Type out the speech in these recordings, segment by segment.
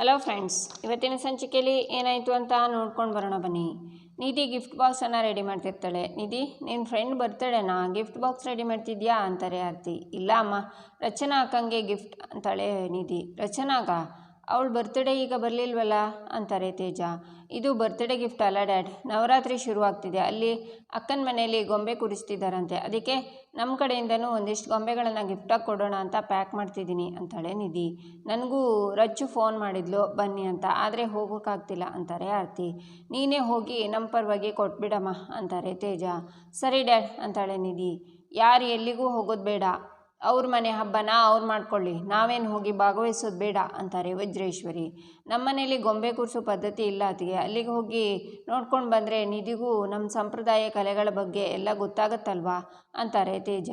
Hello friends ಇವತ್ತಿನ ಸಂಚಿಕೆಯಲ್ಲಿ ಏನಾಯಿತು ಅಂತ ನೋಡ್ಕೊಂಡು ಬರೋಣ ಬನ್ನಿ. ನಿಧಿ ಗಿಫ್ಟ್ ಬಾಕ್ಸನ್ನು ರೆಡಿ ಮಾಡ್ತಿರ್ತಾಳೆ. ನಿಧಿ ನಿನ್ನ ಫ್ರೆಂಡ್ ಬರ್ತಡೇನಾ ಗಿಫ್ಟ್ ಬಾಕ್ಸ್ ರೆಡಿ ಮಾಡ್ತಿದ್ಯಾ ಅಂತಾರೆ ಆರತಿ. ಇಲ್ಲ ಅಮ್ಮ, ರಚನಾ ಅಕ್ಕಂಗೆ ಗಿಫ್ಟ್ ಅಂತಾಳೆ ನಿಧಿ. ರಚನಾಗ ಅವಳು ಬರ್ತ್ಡೇ ಈಗ ಬರಲಿಲ್ವಲ್ಲ? ಅಂತಾರೆ ತೇಜ. ಇದು ಬರ್ತ್ಡೇ ಗಿಫ್ಟ್ ಅಲ್ಲ ಡ್ಯಾಡ್ ನವರಾತ್ರಿ ಶುರುವಾಗ್ತಿದೆ. ಅಲ್ಲಿ ಅಕ್ಕನ ಮನೆಯಲ್ಲಿ ಗೊಂಬೆ ಕೂರಿಸ್ತಿದ್ದಾರಂತೆ ಅದಕ್ಕೆ ನಮ್ಮ ಕಡೆಯಿಂದನೂ ಒಂದಿಷ್ಟು ಗೊಂಬೆಗಳನ್ನು ಗಿಫ್ಟಾಗಿ ಕೊಡೋಣ ಅಂತ ಪ್ಯಾಕ್ ಮಾಡ್ತಿದ್ದೀನಿ, ಅಂತಾಳೆ ನಿಧಿ. ನನಗೂ ರಜ್ಜು ಫೋನ್ ಮಾಡಿದ್ಲು, ಬನ್ನಿ ಅಂತ. ಆದರೆ ಹೋಗೋಕ್ಕಾಗ್ತಿಲ್ಲ ಅಂತಾರೆ ಆರತಿ. ನೀನೇ ಹೋಗಿ ನಮ್ಮ ಪರವಾಗಿ ಕೊಟ್ಬಿಡಮ್ಮ, ಅಂತಾರೆ ತೇಜ. ಸರಿ ಡ್ಯಾಡ್ ಅಂತಾಳೆ ನಿಧಿ. ಯಾರು ಎಲ್ಲಿಗೂ ಹೋಗೋದು ಬೇಡ. ಅವ್ರ ಮನೆ ಹಬ್ಬನ ಅವ್ರು ಮಾಡ್ಕೊಳ್ಳಿ. ನಾವೇನು ಹೋಗಿ ಭಾಗವಹಿಸೋದು ಬೇಡ ಅಂತಾರೆ ವಜ್ರೇಶ್ವರಿ. ನಮ್ಮನೇಲಿ ಗೊಂಬೆ ಕೂರಿಸೋ ಪದ್ಧತಿ ಇಲ್ಲ ಅತಿಗೆ ಅಲ್ಲಿಗೆ ಹೋಗಿ ನೋಡ್ಕೊಂಡು ಬಂದರೆ ನಿಧಿಗೂ ನಮ್ಮ ಸಂಪ್ರದಾಯ ಕಲೆಗಳ ಬಗ್ಗೆ ಎಲ್ಲ ಗೊತ್ತಾಗತ್ತಲ್ವಾ? ಅಂತಾರೆ ತೇಜ.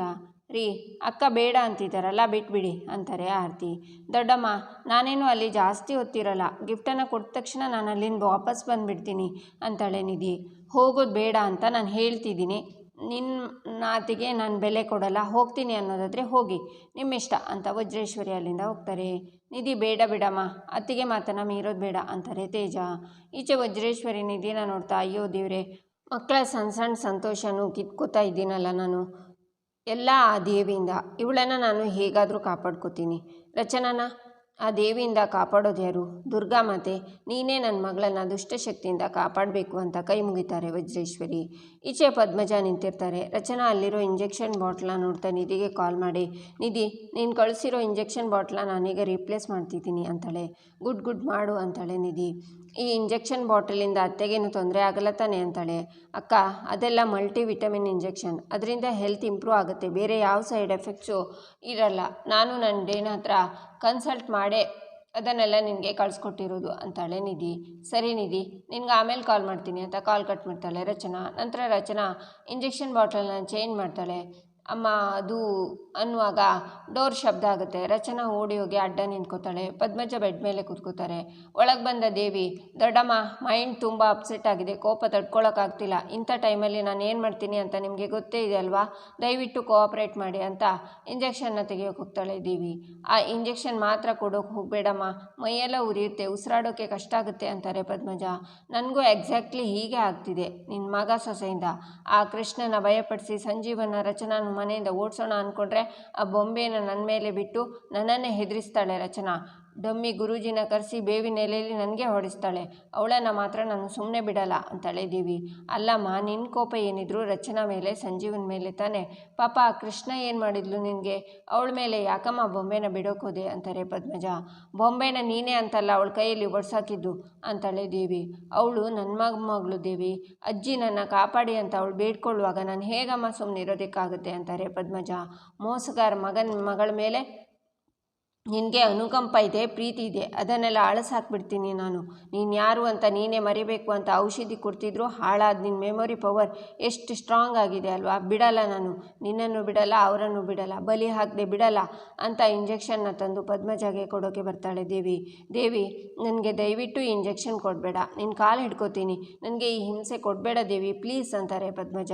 ರೀ, ಅಕ್ಕ ಬೇಡ ಅಂತಿದ್ದಾರಲ್ಲ ಬಿಟ್ಬಿಡಿ ಅಂತಾರೆ ಆರತಿ. ದೊಡ್ಡಮ್ಮ, ನಾನೇನು ಅಲ್ಲಿ ಜಾಸ್ತಿ ಹೊತ್ತಿರಲ್ಲ. ಗಿಫ್ಟನ್ನು ಕೊಟ್ಟ ತಕ್ಷಣ ನಾನು ಅಲ್ಲಿಂದ ವಾಪಸ್ ಬಂದುಬಿಡ್ತೀನಿ ಅಂತಾಳೆ ನಿಧಿ. ಹೋಗೋದು ಬೇಡ ಅಂತ ನಾನು ಹೇಳ್ತಿದ್ದೀನಿ. ನಿನ್ನ ನಾತಿಗೆ ನಾನು ಬೆಲೆ ಕೊಡಲ್ಲ, ಹೋಗ್ತೀನಿ ಅನ್ನೋದಾದರೆ ಹೋಗಿ. ನಿಮ್ಮ ಇಷ್ಟ ಅಂತ ವಜ್ರೇಶ್ವರಿ ಅಲ್ಲಿಂದ ಹೋಗ್ತಾರೆ. ನಿಧಿ ಬೇಡ ಬಿಡಮ್ಮ, ಅತ್ತಿಗೆ ಮಾತನ್ನ ಮೀರೋದು ಬೇಡ ಅಂತಾರೆ ತೇಜ. ಈಚೆ ವಜ್ರೇಶ್ವರಿ ನಿಧಿನ ನೋಡ್ತಾ, ಅಯ್ಯೋ ದೇವ್ರೆ ಮಕ್ಕಳ ಸಣ್ಣ ಸಣ್ಣ ಸಂತೋಷನೂ ಕಿತ್ಕೋತಾ ಇದ್ದೀನಲ್ಲ ನಾನು. ಎಲ್ಲ ಆ ದೇವಿಯಿಂದ, ಇವಳನ್ನು ನಾನು ಹೇಗಾದರೂ ಕಾಪಾಡ್ಕೋತೀನಿ. ರಚನಾನ ಆ ದೇವಿಯಿಂದ ಕಾಪಾಡೋದು ಯಾರು? ದುರ್ಗಾ ಮಾತೆ, ನೀನೇ ನನ್ನ ಮಗಳನ್ನು ದುಷ್ಟಶಕ್ತಿಯಿಂದ ಕಾಪಾಡಬೇಕು ಅಂತ ಕೈ ಮುಗಿತಾರೆ ವಜ್ರೇಶ್ವರಿ. ಈಚೆ ಪದ್ಮಜ ನಿಂತಿರ್ತಾರೆ. ರಚನಾ ಅಲ್ಲಿರೋ ಇಂಜೆಕ್ಷನ್ ಬಾಟ್ಲ ನೋಡ್ತಾ ನಿಧಿಗೆ ಕಾಲ್ ಮಾಡಿ, ನಿಧಿ, ನೀನು ಕಳಿಸಿರೋ ಇಂಜೆಕ್ಷನ್ ಬಾಟ್ಲ ನಾನೀಗ ರೀಪ್ಲೇಸ್ ಮಾಡ್ತಿದ್ದೀನಿ ಅಂತಾಳೆ. ಗುಡ್ ಗುಡ್ ಮಾಡು ಅಂತಾಳೆ ನಿಧಿ. ಈ ಇಂಜೆಕ್ಷನ್ ಬಾಟಲಿಂದ ಅತ್ತೆಗೇನು ತೊಂದರೆ ಆಗಲ್ಲ ತಾನೆ ಅಂತಾಳೆ. ಅಕ್ಕ, ಅದೆಲ್ಲ ಮಲ್ಟಿ ವಿಟಮಿನ್ ಇಂಜೆಕ್ಷನ್. ಅದರಿಂದ ಹೆಲ್ತ್ ಇಂಪ್ರೂವ್ ಆಗುತ್ತೆ. ಬೇರೆ ಯಾವ ಸೈಡ್ ಎಫೆಕ್ಟ್ಸು ಇರಲ್ಲ. ನಾನು ನನ್ನ ಡೇನ ಹತ್ರ ಕನ್ಸಲ್ಟ್ ಮಾಡೇ ಅದನ್ನೆಲ್ಲ ನಿನಗೆ ಕಳಿಸ್ಕೊಟ್ಟಿರೋದು ಅಂತಾಳೆ ನಿಧಿ. ಸರಿ ನಿಧಿ, ನಿನ್ಗೆ ಆಮೇಲೆ ಕಾಲ್ ಮಾಡ್ತೀನಿ ಅಂತ ಕಾಲ್ ಕಟ್ ಮಾಡ್ತಾಳೆ ರಚನಾ. ನಂತರ ರಚನಾ ಇಂಜೆಕ್ಷನ್ ಬಾಟಲ್ನ ಚೇಂಜ್ ಮಾಡ್ತಾಳೆ. ಅಮ್ಮ, ಅದು ಅನ್ನುವಾಗ ಡೋರ್ ಶಬ್ದ ಆಗುತ್ತೆ. ರಚನಾ ಓಡಿ ಹೋಗಿ ಅಡ್ಡ ನಿಂತ್ಕೋತಾಳೆ. ಪದ್ಮಜ ಬೆಡ್ ಮೇಲೆ ಕೂತ್ಕೋತಾರೆ. ಒಳಗೆ ಬಂದ ದೇವಿ, ದೊಡ್ಡಮ್ಮ, ಮೈಂಡ್ ತುಂಬ ಅಪ್ಸೆಟ್ ಆಗಿದೆ. ಕೋಪ ತಡ್ಕೊಳಕ್ಕಾಗ್ತಿಲ್ಲ. ಇಂಥ ಟೈಮಲ್ಲಿ ನಾನು ಏನು ಮಾಡ್ತೀನಿ ಅಂತ ನಿಮಗೆ ಗೊತ್ತೇ ಇದೆ ಅಲ್ವಾ? ದಯವಿಟ್ಟು ಕೋಆಪ್ರೇಟ್ ಮಾಡಿ ಅಂತ ಇಂಜೆಕ್ಷನ್ನ ತೆಗಿಯೋಕೆ ಹೋಗ್ತಾಳೆ ದೇವಿ. ಆ ಇಂಜೆಕ್ಷನ್ ಮಾತ್ರ ಕೊಡೋಕೆ ಹೋಗಬೇಡಮ್ಮ. ಮೈಯೆಲ್ಲ ಉರಿಯುತ್ತೆ. ಉಸಿರಾಡೋಕ್ಕೆ ಕಷ್ಟ ಆಗುತ್ತೆ ಅಂತಾರೆ ಪದ್ಮಜ. ನನಗೂ ಎಕ್ಸಾಕ್ಟ್ಲಿ ಹೀಗೆ ಆಗ್ತಿದೆ. ನಿನ್ನ ಮಗ ಸೊಸೆಯಿಂದ. ಆ ಕೃಷ್ಣನ ಭಯಪಡಿಸಿ ಸಂಜೀವನ ರಚನಾನು ಮನೆಯಿಂದ ಓಡಿಸೋಣ ಅಂದ್ಕೊಂಡ್ರೆ ಆ ಬೊಂಬೆನ ನನ್ನ ಮೇಲೆ ಬಿಟ್ಟು ನನ್ನನ್ನೇ ಹೆದರಿಸ್ತಾಳೆ ರಚನಾ. ಡಮ್ಮಿ ಗುರೂಜಿನ ಕರೆಸಿ ಬೇವಿನ ಎಲೆಯಲ್ಲಿ ನನಗೆ ಹೊಡೆಸ್ತಾಳೆ. ಅವಳನ್ನು ಮಾತ್ರ ನಾನು ಸುಮ್ಮನೆ ಬಿಡಲ್ಲ ಅಂತಾಳೆ ದೇವಿ ಅಲ್ಲಮ್ಮ ನಿನ್ನ ಕೋಪ ಏನಿದ್ರು ರಚನಾ ಮೇಲೆ, ಸಂಜೀವನ ಮೇಲೆ ತಾನೆ. ಪಾಪ, ಕೃಷ್ಣ ಏನು ಮಾಡಿದ್ಲು ನಿನಗೆ? ಅವಳ ಮೇಲೆ ಯಾಕಮ್ಮ ಬೊಂಬೆನ ಬಿಡೋಕೋದೆ? ಅಂತಾರೆ ಪದ್ಮಜ. ಬೊಂಬೆನ ನೀನೇ ಅಂತಲ್ಲ ಅವಳ ಕೈಯಲ್ಲಿ ಒಡ್ಸಾಕಿದ್ದು? ಅಂತಾಳೆ ದೇವಿ ಅವಳು ನನ್ನ ಮಗ ಮಗಳು ದೇವಿ. ಅಜ್ಜಿ ನನ್ನ ಕಾಪಾಡಿ ಅಂತ ಅವಳು ಬೇಡ್ಕೊಳ್ಳುವಾಗ ನಾನು ಹೇಗಮ್ಮ ಸುಮ್ಮನೆ ಇರೋದಕ್ಕಾಗುತ್ತೆ ಅಂತಾರೆ ಪದ್ಮಜ. ಮೋಸಗಾರ ಮಗನ ಮಗಳ ಮೇಲೆ ನಿನಗೆ ಅನುಕಂಪ ಇದೆ, ಪ್ರೀತಿ ಇದೆ, ಅದನ್ನೆಲ್ಲ ಅಳಸಾಕ್ಬಿಡ್ತೀನಿ ನಾನು. ನೀನು ಯಾರು ಅಂತ ನೀನೇ ಮರಿಬೇಕು ಅಂತ ಔಷಧಿ ಕೊಡ್ತಿದ್ರು ಹಾಳಾದ ನಿನ್ನ ಮೆಮೊರಿ ಪವರ್ ಎಷ್ಟು ಸ್ಟ್ರಾಂಗ್ ಆಗಿದೆ ಅಲ್ವಾ? ಬಿಡಲ್ಲ ನಾನು. ನಿನ್ನನ್ನು ಬಿಡಲ್ಲ, ಅವರನ್ನು ಬಿಡಲ್ಲ. ಬಲಿ ಹಾಕದೆ ಬಿಡಲ್ಲ ಅಂತ ಇಂಜೆಕ್ಷನ್ನ ತಂದು ಪದ್ಮಜಾಗೆ ಕೊಡೋಕೆ ಬರ್ತಾಳೆ ದೇವಿ. ದೇವಿ, ನನಗೆ ದಯವಿಟ್ಟು ಇಂಜೆಕ್ಷನ್ ಕೊಡಬೇಡ. ನಿನ್ನ ಕಾಲು ಹಿಡ್ಕೋತೀನಿ. ನನಗೆ ಈ ಹಿಂಸೆ ಕೊಡಬೇಡ ದೇವಿ. ಪ್ಲೀಸ್ ಅಂತಾರೆ ಪದ್ಮಜ.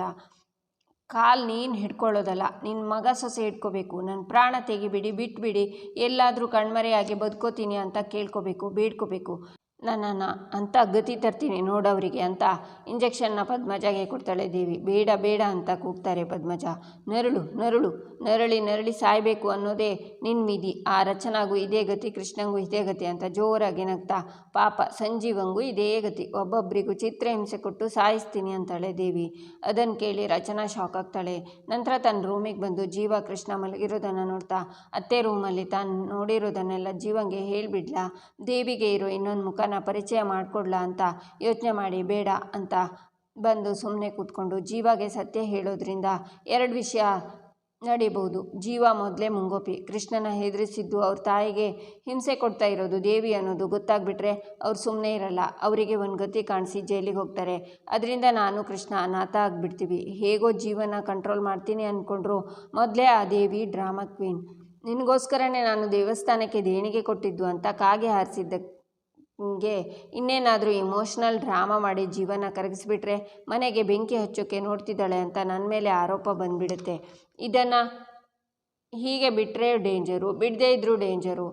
ಕಾಲು ನೀನು ಹಿಡ್ಕೊಳ್ಳೋದಲ್ಲ ನಿನ್ನ ಮಗ ಸೊಸೆ ಹಿಡ್ಕೋಬೇಕು ನನ್ನ ಪ್ರಾಣ ತೆಗಿಬಿಡಿ, ಬಿಟ್ಬಿಡಿ, ಎಲ್ಲಾದರೂ ಕಣ್ಮರೆಯಾಗಿ ಬದುಕೋತೀನಿ ಅಂತ ಕೇಳ್ಕೋಬೇಕು, ಬೇಡ್ಕೋಬೇಕು. ನನ್ನನ್ನು ಅಂತ ಗತಿ ತರ್ತೀನಿ ನೋಡೋರಿಗೆ ಅಂತ ಇಂಜೆಕ್ಷನ್ನ ಪದ್ಮಜಗೆ ಕೊಡ್ತಾಳೆ ದೇವಿ. ಬೇಡ ಬೇಡ ಅಂತ ಕೂಗ್ತಾರೆ ಪದ್ಮಜ. ನರಳು ನರಳು, ನರಳಿ ನರಳಿ ಸಾಯಬೇಕು ಅನ್ನೋದೇ ನಿನ್ನ ವಿಧಿ. ಆ ರಚನಾಗೂ ಇದೇ ಗತಿ, ಕೃಷ್ಣಂಗೂ ಇದೇ ಗತಿ ಅಂತ ಜೋರಾಗಿ ನಗ್ತಾ, ಪಾಪ ಸಂಜೀವಂಗೂ ಇದೇ ಗತಿ. ಒಬ್ಬೊಬ್ಬರಿಗೂ ಚಿತ್ರಹಿಂಸೆ ಕೊಟ್ಟು ಸಾಯಿಸ್ತೀನಿ ಅಂತಾಳೆ ದೇವಿ. ಅದನ್ನು ಕೇಳಿ ರಚನಾ ಶಾಕ್ ಆಗ್ತಾಳೆ. ನಂತರ ತನ್ನ ರೂಮಿಗೆ ಬಂದು ಜೀವ, ಕೃಷ್ಣ ಮಲಗಿರೋದನ್ನು ನೋಡ್ತಾ, ಅತ್ತೆ ರೂಮಲ್ಲಿ ತಾನು ನೋಡಿರೋದನ್ನೆಲ್ಲ ಜೀವಂಗೆ ಹೇಳಿಬಿಡ್ಲಾ? ದೇವಿಗೆ ಇರೋ ಇನ್ನೊಂದು ಮುಖನ ಪರಿಚಯ ಮಾಡಿಕೊಡ್ಲಾ ಅಂತ ಯೋಚನೆ ಮಾಡಿ ಬೇಡ ಅಂತ ಬಂದು ಸುಮ್ಮನೆ ಕೂತ್ಕೊಂಡು ಜೀವಾಗೆ ಸತ್ಯ ಹೇಳೋದ್ರಿಂದ ಎರಡು ವಿಷಯ ನಡೀಬಹುದು ಜೀವ ಮೊದಲೇ ಮುಂಗೋಪಿ. ಕೃಷ್ಣನ ಹೆದರಿಸಿದ್ದು ಅವ್ರ ತಾಯಿಗೆ ಹಿಂಸೆ ಕೊಡ್ತಾ ಇರೋದು ದೇವಿ ಅನ್ನೋದು ಗೊತ್ತಾಗ್ಬಿಟ್ರೆ ಅವ್ರು ಸುಮ್ಮನೆ ಇರಲ್ಲ. ಅವರಿಗೆ ಒಂದು ಗತಿ ಕಾಣಿಸಿ ಜೈಲಿಗೆ ಹೋಗ್ತಾರೆ. ಅದರಿಂದ ನಾನು, ಕೃಷ್ಣ ಅನಾಥ ಆಗಿಬಿಡ್ತೀವಿ. ಹೇಗೋ ಜೀವನ ಕಂಟ್ರೋಲ್ ಮಾಡ್ತೀನಿ ಅಂದ್ಕೊಂಡ್ರು ಮೊದಲೇ ಆ ದೇವಿ ಡ್ರಾಮಾ ಕ್ವೀನ್. ನಿನಗೋಸ್ಕರನೇ ನಾನು ದೇವಸ್ಥಾನಕ್ಕೆ ದೇಣಿಗೆ ಕೊಟ್ಟಿದ್ದು ಅಂತ ಕಾಗೆ ಹಾರಿಸಿದ್ದ ಗೆ ಇನ್ನೇನಾದರೂ ಇಮೋಷ್ನಲ್ ಡ್ರಾಮಾ ಮಾಡಿ ಜೀವನ ಕರಗಿಸ್ಬಿಟ್ರೆ ಮನೆಗೆ ಬೆಂಕಿ ಹಚ್ಚೋಕ್ಕೆ ನೋಡ್ತಿದ್ದಾಳೆ ಅಂತ ನನ್ನ ಮೇಲೆ ಆರೋಪ ಬಂದ್ಬಿಡುತ್ತೆ. ಇದನ್ನು ಹೀಗೆ ಬಿಟ್ಟರೆ ಡೇಂಜರು ಬಿಡದೇ ಇದ್ದರೂ ಡೇಂಜರು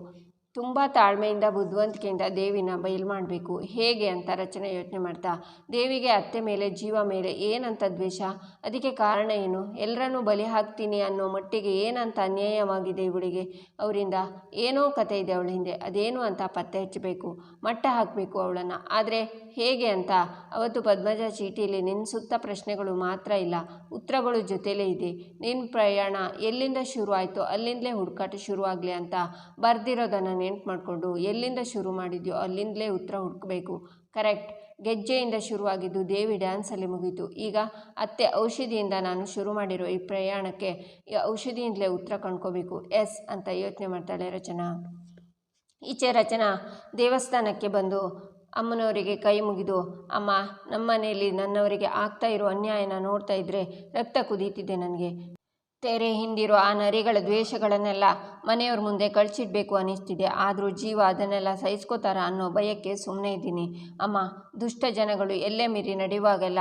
ತುಂಬ ತಾಳ್ಮೆಯಿಂದ ಬುದ್ಧಿವಂತಿಕೆಯಿಂದ ದೇವಿನ ಬಯಲು ಮಾಡಬೇಕು. ಹೇಗೆ ಅಂತ ರಚನೆ ಯೋಚನೆ ಮಾಡ್ತಾ, ದೇವಿಗೆ ಅತ್ತೆ ಮೇಲೆ, ಜೀವ ಮೇಲೆ ಏನಂತ ದ್ವೇಷ? ಅದಕ್ಕೆ ಕಾರಣ ಏನು? ಎಲ್ಲರನ್ನೂ ಬಲಿ ಹಾಕ್ತೀನಿ ಅನ್ನೋ ಮಟ್ಟಿಗೆ ಏನಂತ ಅನ್ಯಾಯವಾಗಿದೆ ಇವಳಿಗೆ? ಅವರಿಂದ ಏನೋ ಕತೆ ಇದೆ ಅವಳ ಹಿಂದೆ. ಅದೇನು ಅಂತ ಪತ್ತೆ ಹಚ್ಚಬೇಕು, ಮಟ್ಟ ಹಾಕಬೇಕು ಅವಳನ್ನು. ಆದರೆ ಹೇಗೆ ಅಂತ? ಅವತ್ತು ಪದ್ಮಜ ಚೀಟಿಯಲ್ಲಿ ನಿನ್ನ ಸುತ್ತ ಪ್ರಶ್ನೆಗಳು ಮಾತ್ರ ಇಲ್ಲ. ಉತ್ತರಗಳು ಜೊತೆಲೇ ಇದೆ. ನಿನ್ನ ಪ್ರಯಾಣ ಎಲ್ಲಿಂದ ಶುರು ಆಯಿತೋ ಅಲ್ಲಿಂದಲೇ ಹುಡುಕಾಟ ಶುರುವಾಗಲಿ ಅಂತ ಬರ್ದಿರೋದನ್ನು ನೆನ್ಪು ಮಾಡಿಕೊಂಡು ಎಲ್ಲಿಂದ ಶುರು ಮಾಡಿದ್ಯೋ ಅಲ್ಲಿಂದಲೇ ಉತ್ತರ ಹುಡುಕಬೇಕು. ಕರೆಕ್ಟ್. ಗೆಜ್ಜೆಯಿಂದ ಶುರುವಾಗಿದ್ದು ದೇವಿ ಡ್ಯಾನ್ಸಲ್ಲಿ ಮುಗೀತು. ಈಗ ಅತ್ತೆ ಔಷಧಿಯಿಂದ ನಾನು ಶುರು ಮಾಡಿರೋ ಈ ಪ್ರಯಾಣಕ್ಕೆ ಈ ಔಷಧಿಯಿಂದಲೇ ಉತ್ತರ ಕಂಡ್ಕೋಬೇಕು. ಎಸ್ ಅಂತ ಯೋಚನೆ ಮಾಡ್ತಾಳೆ ರಚನಾ. ಈಚೆ ರಚನಾ ದೇವಸ್ಥಾನಕ್ಕೆ ಬಂದು ಅಮ್ಮನವರಿಗೆ ಕೈ ಮುಗಿದು, ಅಮ್ಮ ನಮ್ಮ ಮನೆಯಲ್ಲಿ ನನ್ನವರಿಗೆ ಆಗ್ತಾ ಇರೋ ಅನ್ಯಾಯನ ನೋಡ್ತಾ ಇದ್ದರೆ ರಕ್ತ ಕುದೀತಿದೆ ನನಗೆ. ತೆರೆ ಹಿಂದಿರೋ ಆ ನರಿಗಳ ದ್ವೇಷಗಳನ್ನೆಲ್ಲ ಮನೆಯವ್ರ ಮುಂದೆ ಕಳಿಸಿಡ್ಬೇಕು ಅನ್ನಿಸ್ತಿದೆ. ಆದರೂ ಜೀವ ಅದನ್ನೆಲ್ಲ ಸಹಿಸ್ಕೋತಾರ ಅನ್ನೋ ಭಯಕ್ಕೆ ಸುಮ್ಮನೆ ಇದ್ದೀನಿ. ಅಮ್ಮ, ದುಷ್ಟ ಜನಗಳು ಎಲ್ಲೇ ಮೀರಿ ನಡೆಯುವಾಗೆಲ್ಲ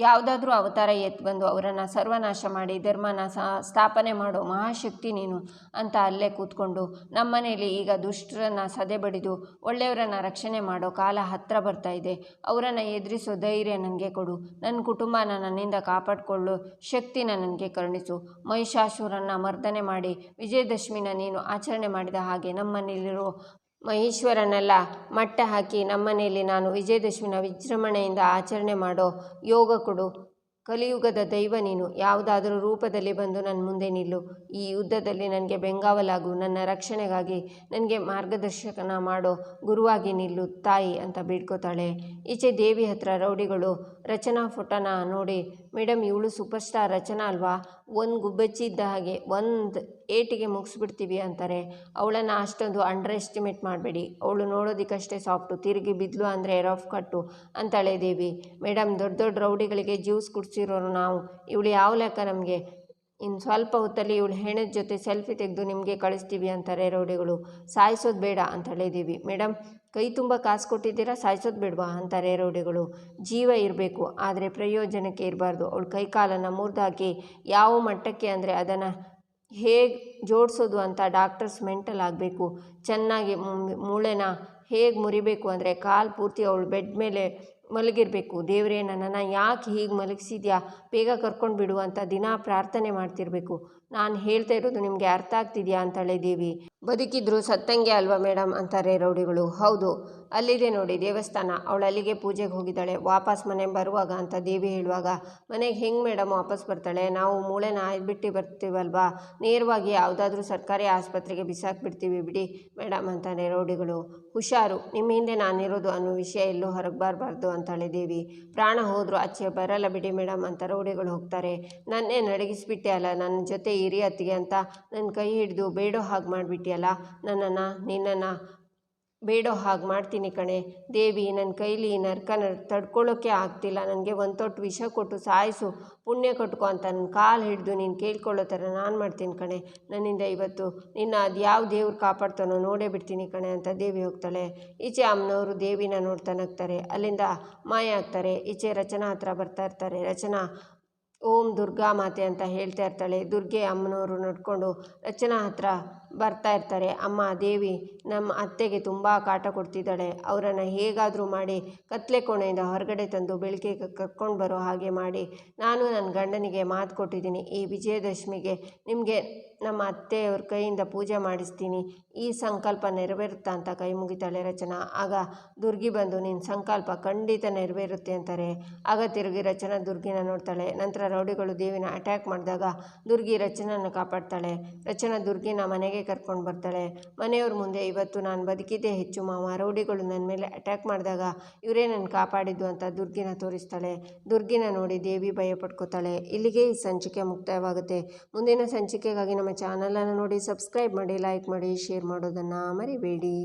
ಯಾವುದಾದ್ರೂ ಅವತಾರ ಬಂದು ಅವರನ್ನು ಸರ್ವನಾಶ ಮಾಡಿ, ಧರ್ಮನ ಸ್ಥಾಪನೆ ಮಾಡೋ ಮಹಾಶಕ್ತಿ ನೀನು ಅಂತ ಅಲ್ಲೇ ಕೂತ್ಕೊಂಡು ನಮ್ಮನೇಲಿ ಈಗ ದುಷ್ಟರನ್ನು ಸದೆ ಬಡಿದು ಒಳ್ಳೆಯವರನ್ನು ರಕ್ಷಣೆ ಮಾಡೋ ಕಾಲ ಹತ್ತಿರ ಬರ್ತಾ ಇದೆ. ಅವರನ್ನು ಎದುರಿಸೋ ಧೈರ್ಯ ನನಗೆ ಕೊಡು. ನನ್ನ ಕುಟುಂಬನ ನನ್ನಿಂದ ಕಾಪಾಡಿಕೊಳ್ಳೋ ಶಕ್ತಿನ ನನಗೆ ಕರುಣಿಸು. ಮಹಿಷಾಸುರನ್ನು ಮರ್ದನೆ ಮಾಡಿ, ವಿಜಯದಶಮಿನ ನೀನು ಆಚರಣೆ ಮಾಡಿದ ಹಾಗೆ ನಮ್ಮನೇಲಿರೋ ಮಹೇಶ್ವರನೆಲ್ಲ, ಮಟ್ಟ ಹಾಕಿ ನಮ್ಮನೆಯಲ್ಲಿ ನಾನು ವಿಜಯದಶಮಿನ ವಿಜೃಂಭಣೆಯಿಂದ ಆಚರಣೆ ಮಾಡೋ ಯೋಗ ಕೊಡು. ಕಲಿಯುಗದ ದೈವ ನೀನು, ಯಾವುದಾದರೂ ರೂಪದಲ್ಲಿ ಬಂದು ನನ್ನ ಮುಂದೆ ನಿಲ್ಲು. ಈ ಯುದ್ಧದಲ್ಲಿ ನನಗೆ ಬೆಂಗಾವಲಾಗು, ನನ್ನ ರಕ್ಷಣೆಗಾಗಿ ನನಗೆ ಮಾರ್ಗದರ್ಶಕನ ಮಾಡೋ ಗುರುವಾಗಿ ನಿಲ್ಲು ತಾಯಿ ಅಂತ ಬೇಡ್ಕೋತಾಳೆ ಈಚೆ ದೇವಿ ಹತ್ರ ರೌಡಿಗಳು ರಚನಾ ಫೋಟೋನ ನೋಡಿ ಮೇಡಮ್ ಇವಳು ಸೂಪರ್ ಸ್ಟಾರ್ ರಚನಾ ಅಲ್ವಾ? ಒಂದು ಗುಬ್ಬಚ್ಚಿ ಇದ್ದ ಹಾಗೆ ಒಂದು ಏಟಿಗೆ ಮುಗಿಸ್ಬಿಡ್ತೀವಿ ಅಂತಾರೆ. ಅವಳನ್ನು ಅಷ್ಟೊಂದು ಅಂಡರ್ ಎಸ್ಟಿಮೇಟ್ ಮಾಡಬೇಡಿ. ಅವಳು ನೋಡೋದಕ್ಕಷ್ಟೇ ಸಾಫ್ಟು. ತಿರುಗಿ ಬಿದ್ಲು ಅಂದರೆ ರಫ್ ಕಟ್ಟು ಅಂತಾಳೆ ದೇವಿ ಮೇಡಮ್ ದೊಡ್ಡ ದೊಡ್ಡ ರೌಡಿಗಳಿಗೆ ಜ್ಯೂಸ್ ಕುಡಿಸಿರೋರು ನಾವು. ಇವಳು ಯಾವ ಲೆಕ್ಕ ನಮಗೆ? ಇನ್ನು ಸ್ವಲ್ಪ ಹೊತ್ತಲ್ಲಿ ಇವಳು ಹೆಣದ ಜೊತೆ ಸೆಲ್ಫಿ ತೆಗೆದು ನಿಮಗೆ ಕಳಿಸ್ತೀವಿ ಅಂತಾರೆ ರೌಡಿಗಳು. ಸಾಯಿಸೋದು ಬೇಡ ಅಂತ ಹೇಳಿದ್ದೀವಿ. ಮೇಡಮ್ ಕೈ ತುಂಬ ಕಾಸು ಕೊಟ್ಟಿದ್ದೀರಾ? ಸಾಯಿಸೋದು ಬೇಡವಾ? ಅಂತಾರೆ ರೌಡಿಗಳು. ಜೀವ ಇರಬೇಕು, ಆದರೆ ಪ್ರಯೋಜನಕ್ಕೆ ಇರಬಾರ್ದು. ಅವಳು ಕೈ ಕಾಲನ್ನು ಮುರಿದಾಕಿ ಯಾವ ಮಟ್ಟಕ್ಕೆ ಅಂದರೆ ಅದನ್ನು ಹೇಗೆ ಜೋಡಿಸೋದು ಅಂತ ಡಾಕ್ಟರ್ಸ್ ಮೆಂಟಲ್ ಆಗಬೇಕು. ಚೆನ್ನಾಗಿ ಮೂಳೆನ ಹೇಗೆ ಮುರಿಬೇಕು ಅಂದರೆ ಕಾಲು ಪೂರ್ತಿ ಅವಳು ಬೆಡ್ ಮೇಲೆ ಮಲಗಿರಬೇಕು. ದೇವರೇ, ನನ್ನನ್ನು ಯಾಕೆ ಹೀಗೆ ಮಲಗಿಸಿದ್ಯಾ? ಬೇಗ ಕರ್ಕೊಂಡು ಬಿಡು ಅಂತ ದಿನ ಪ್ರಾರ್ಥನೆ ಮಾಡ್ತಿರಬೇಕು. ನಾನು ಹೇಳ್ತಾ ಇರೋದು ನಿಮಗೆ ಅರ್ಥ ಆಗ್ತಿದೆಯಾ ಅಂತಾಳೆ ದೇವಿ. ಬದುಕಿದ್ರು ಸತ್ತಂಗೆ ಅಲ್ವಾ ಮೇಡಮ್ ಅಂತಾರೆ ರೌಡಿಗಳು. ಹೌದು. ಅಲ್ಲಿದೆ ನೋಡಿ ದೇವಸ್ಥಾನ. ಅವಳು ಅಲ್ಲಿಗೆ ಪೂಜೆಗೆ ಹೋಗಿದ್ದಾಳೆ. ವಾಪಸ್ ಮನೆ ಬರುವಾಗ ಅಂತ ದೇವಿ ಹೇಳುವಾಗ, ಮನೆಗೆ ಹೆಂಗೆ ಮೇಡಮ್ ವಾಪಸ್ ಬರ್ತಾಳೆ? ನಾವು ಮೂಳೆನ ಬಿಟ್ಟು ಬರ್ತೀವಲ್ವಾ? ನೇರವಾಗಿ ಯಾವುದಾದ್ರೂ ಸರ್ಕಾರಿ ಆಸ್ಪತ್ರೆಗೆ ಬಿಸಾಕ್ಬಿಡ್ತೀವಿ ಬಿಡಿ ಮೇಡಮ್ ಅಂತಾನೆ ರೌಡಿಗಳು. ಹುಷಾರು. ನಿಮ್ಮ ಹಿಂದೆ ನಾನಿರೋದು ಅನ್ನೋ ವಿಷಯ ಎಲ್ಲೂ ಹೊರಗೆ ಬರಬಾರ್ದು ಅಂತಾಳೆ ದೇವಿ. ಪ್ರಾಣ ಹೋದರೂ ಆಚೆ ಬರಲ್ಲ ಬಿಡಿ ಮೇಡಮ್ ಅಂತ ರೌಡಿಗಳು ಹೋಗ್ತಾರೆ. ನನ್ನೇ ನಡಗಿಸ್ಬಿಟ್ಟೆ ಅಲ್ಲ? ನನ್ನ ಜೊತೆ ಹಿರಿಯತ್ತಿಗೆ ಅಂತ ನನ್ನ ಕೈ ಹಿಡಿದು ಬೇಡೋ ಹಾಗೆ ಮಾಡಿಬಿಟ್ಟಿಯಲ್ಲ ನನ್ನನ್ನು, ನಿನ್ನನ್ನು ಬೇಡೋ ಹಾಗೆ ಮಾಡ್ತೀನಿ ಕಣೆ. ದೇವಿ ನನ್ನ ಕೈಲಿ ನರ್ಕನ ತಡ್ಕೊಳ್ಳೋಕ್ಕೆ ಆಗ್ತಿಲ್ಲ. ನನಗೆ ಒಂದು ತೊಟ್ಟು ವಿಷ ಕೊಟ್ಟು ಸಾಯಿಸು. ಪುಣ್ಯ ಕಟ್ಕೊ ಅಂತ ನನ್ನ ಕಾಲು ಹಿಡಿದು ನೀನು ಕೇಳ್ಕೊಳ್ಳೋ ಥರ ನಾನು ಮಾಡ್ತೀನಿ ಕಣೆ. ನನ್ನಿಂದ ಇವತ್ತು ನಿನ್ನ ಅದು ಯಾವ ದೇವ್ರು ಕಾಪಾಡ್ತಾನೋ ನೋಡೇ ಬಿಡ್ತೀನಿ ಕಣೆ ಅಂತ ದೇವಿ ಹೋಗ್ತಾಳೆ. ಈಚೆ ಅಮ್ಮನವರು ದೇವಿನ ನೋಡ್ತಾನಾಗ್ತಾರೆ ಅಲ್ಲಿಂದ ಮಾಯ ಆಗ್ತಾರೆ. ಈಚೆ ರಚನಾ ಹತ್ರ ಬರ್ತಾ ಇರ್ತಾರೆ. ರಚನಾ, ಓಂ ದುರ್ಗಾ ಮಾತೆ ಅಂತ ಹೇಳ್ತಾ ಇರ್ತಾಳೆ. ದುರ್ಗೆ ಅಮ್ಮನವರು ನಡ್ಕೊಂಡು ರಚನಾ ಹತ್ರ ಬರ್ತಾ ಇರ್ತಾರೆ. ಅಮ್ಮ, ದೇವಿ, ನಮ್ಮ ಅತ್ತೆಗೆ ತುಂಬ ಕಾಟ ಕೊಡ್ತಿದ್ದಾಳೆ. ಅವರನ್ನು ಹೇಗಾದರೂ ಮಾಡಿ ಕತ್ಲೆ ಕೋಣೆಯಿಂದ ಹೊರಗಡೆ ತಂದು ಬೆಳಕಿಗೆ ಕರ್ಕೊಂಡು ಬರೋ ಹಾಗೆ ಮಾಡಿ. ನಾನು ನನ್ನ ಗಂಡನಿಗೆ ಮಾತು ಕೊಟ್ಟಿದ್ದೀನಿ. ಈ ವಿಜಯದಶಮಿಗೆ ನಿಮಗೆ ನಮ್ಮ ಅತ್ತೆಯವ್ರ ಕೈಯಿಂದ ಪೂಜೆ ಮಾಡಿಸ್ತೀನಿ. ಈ ಸಂಕಲ್ಪ ನೆರವೇರುತ್ತಾ ಅಂತ ಕೈ ಮುಗಿತಾಳೆ ರಚನಾ. ಆಗ ದುರ್ಗಿ ಬಂದು ನಿನ್ನ ಸಂಕಲ್ಪ ಖಂಡಿತ ನೆರವೇರುತ್ತೆ ಅಂತಾರೆ. ಆಗ ತಿರುಗಿ ರಚನಾ ದುರ್ಗಿನ ನೋಡ್ತಾಳೆ. ನಂತರ ರೌಡಿಗಳು ದೇವಿನ ಅಟ್ಯಾಕ್ ಮಾಡಿದಾಗ ದುರ್ಗಿ ರಚನನ್ನು ಕಾಪಾಡ್ತಾಳೆ. ರಚನಾ ದುರ್ಗಿನ ಮನೆಗೆ ಕರ್ಕೊಂಡು ಬರ್ತಾಳೆ. ಮನೆಯವ್ರ ಮುಂದೆ ಇವತ್ತು ನಾನು ಬದುಕಿದ್ದೇ ಹೆಚ್ಚು ಮಾವ. ರೌಡಿಗಳು ನನ್ನ ಮೇಲೆ ಅಟ್ಯಾಕ್ ಮಾಡಿದಾಗ ಇವರೇ ನನ್ನ ಕಾಪಾಡಿದ್ದು ಅಂತ ದುರ್ಗಿನ ತೋರಿಸ್ತಾಳೆ. ದುರ್ಗಿನ ನೋಡಿ ದೇವಿ ಭಯ ಪಡ್ಕೋತಾಳೆ ಇಲ್ಲಿಗೆ ಈ ಸಂಚಿಕೆ ಮುಕ್ತಾಯವಾಗುತ್ತೆ ಮುಂದಿನ ಸಂಚಿಕೆಗಾಗಿ ನಮ್ಮ ಚಾನಲನ್ನು ನೋಡಿ ಸಬ್ಸ್ಕ್ರೈಬ್ ಮಾಡಿ ಲೈಕ್ ಮಾಡಿ ಶೇರ್ ಮಾಡೋದನ್ನು ಮರಿಬೇಡಿ.